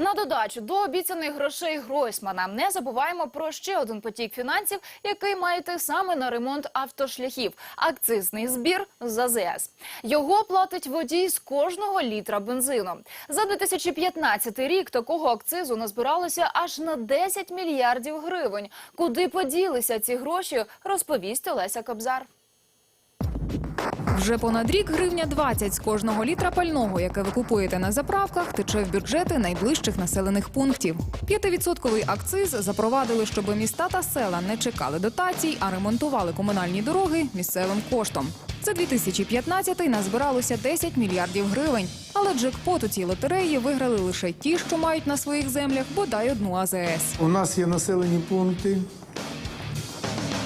На додачу до обіцяних грошей Гройсмана не забуваємо про ще один потік фінансів, який має йти саме на ремонт автошляхів – акцизний збір з АЗС. Його платить водій з кожного літра бензину. За 2015 рік такого акцизу назбиралося аж на 10 мільярдів гривень. Куди поділися ці гроші, розповість Олеся Кобзар. Вже понад рік гривня 20 з кожного літра пального, яке ви купуєте на заправках, тече в бюджети найближчих населених пунктів. П'ятивідсотковий акциз запровадили, щоб міста та села не чекали дотацій, а ремонтували комунальні дороги місцевим коштом. За 2015-й назбиралося 10 мільярдів гривень. Але джекпот у цій лотереї виграли лише ті, що мають на своїх землях бодай одну АЗС. У нас є населені пункти,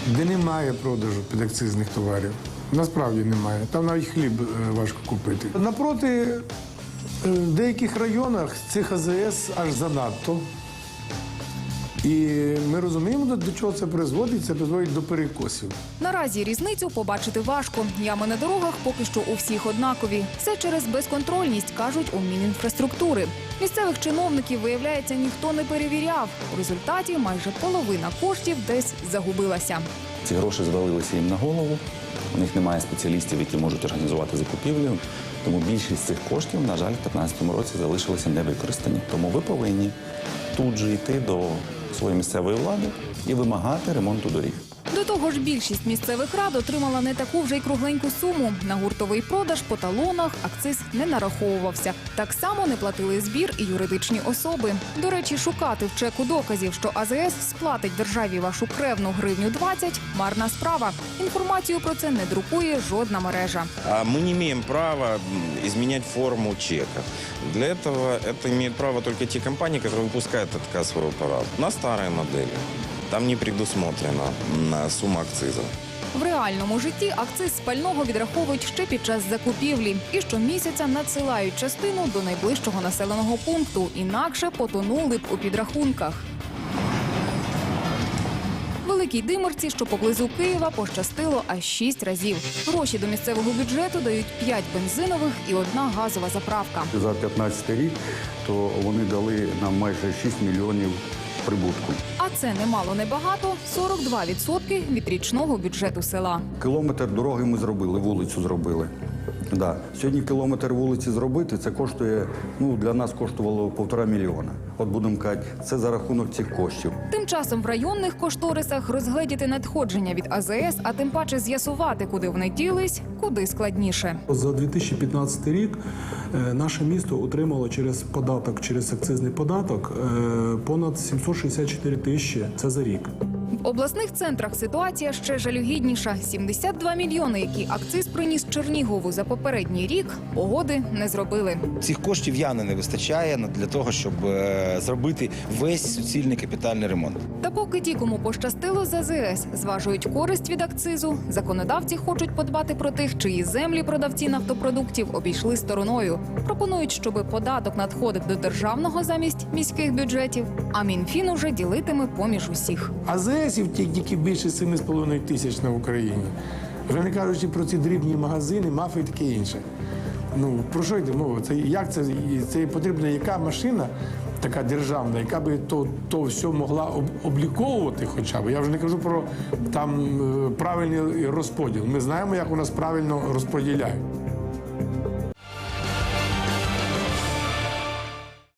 де немає продажу підакцизних товарів. Насправді немає. Там навіть хліб е, важко купити. Напроти, е, в деяких районах цих АЗС аж занадто. І ми розуміємо, до- чого це призводить. Це призводить до перекосів. Наразі різницю побачити важко. Ями на дорогах поки що у всіх однакові. Все через безконтрольність, кажуть у Мінінфраструктури. Місцевих чиновників, виявляється, ніхто не перевіряв. У результаті майже половина коштів десь загубилася. Ці гроші звалилися їм на голову. У них немає спеціалістів, які можуть організувати закупівлю. Тому більшість цих коштів, на жаль, в 2015 році залишилися невикористані. Тому ви повинні тут же йти до своєї місцевої влади і вимагати ремонту доріг. До того ж, більшість місцевих рад отримала не таку вже й кругленьку суму. На гуртовий продаж по талонах акциз не нараховувався. Так само не платили збір і юридичні особи. До речі, шукати в чеку доказів, що АЗС сплатить державі вашу кревну гривню 20 – марна справа. Інформацію про це не друкує жодна мережа. А мы не имеем права м, изменять форму чека. Для этого это имеют право только те компании, которые выпускают этот кассовый аппарат. На старой модели. Там не предусмотрена м, сумма акциза. В реальному житті акциз з пального відраховують ще під час закупівлі і щомісяця надсилають частину до найближчого населеного пункту, інакше потонули б у підрахунках. Великій Диморці, що поблизу Києва, пощастило аж шість разів. Гроші до місцевого бюджету дають п'ять бензинових і одна газова заправка. За 15 рік то вони дали нам майже 6 мільйонів прибутку. Це немало небагато 42% від річного бюджету села. Кілометр дороги ми зробили, вулицю зробили. Да. Сьогодні кілометр вулиці зробити це коштує, ну для нас коштувало півтора мільйона. От будемо казати, це за рахунок цих коштів. Тим часом в районних кошторисах розгледіти надходження від АЗС, а тим паче з'ясувати, куди вони ділись, куди складніше. За 2015 рік е, наше місто отримало через податок, через акцизний податок е, понад 764 тисячі. Це за рік. В обласних центрах ситуація ще жалюгідніша. 72 мільйони, які акциз приніс Чернігову за попередній рік, погоди не зробили. Цих коштів явно не вистачає на- для того, щоб е, зробити весь суцільний капітальний ремонт. Та поки ті, кому пощастило з АЗС, зважують користь від акцизу. Законодавці хочуть подбати про тих, чиї землі продавці нафтопродуктів обійшли стороною. Пропонують, щоб податок надходив до державного замість міських бюджетів, а мінфін уже ділитиме поміж усіх. АЗСів ті- тільки більше 7,5 тисяч на Україні. Вже не кажучи про ці дрібні магазини, мафи і таке інше. Ну, про що йде мова? Це як це, це потрібна яка машина, така державна, яка би то, то все могла об, обліковувати хоча б. Я вже не кажу про там е, правильний розподіл. Ми знаємо, як у нас правильно розподіляють.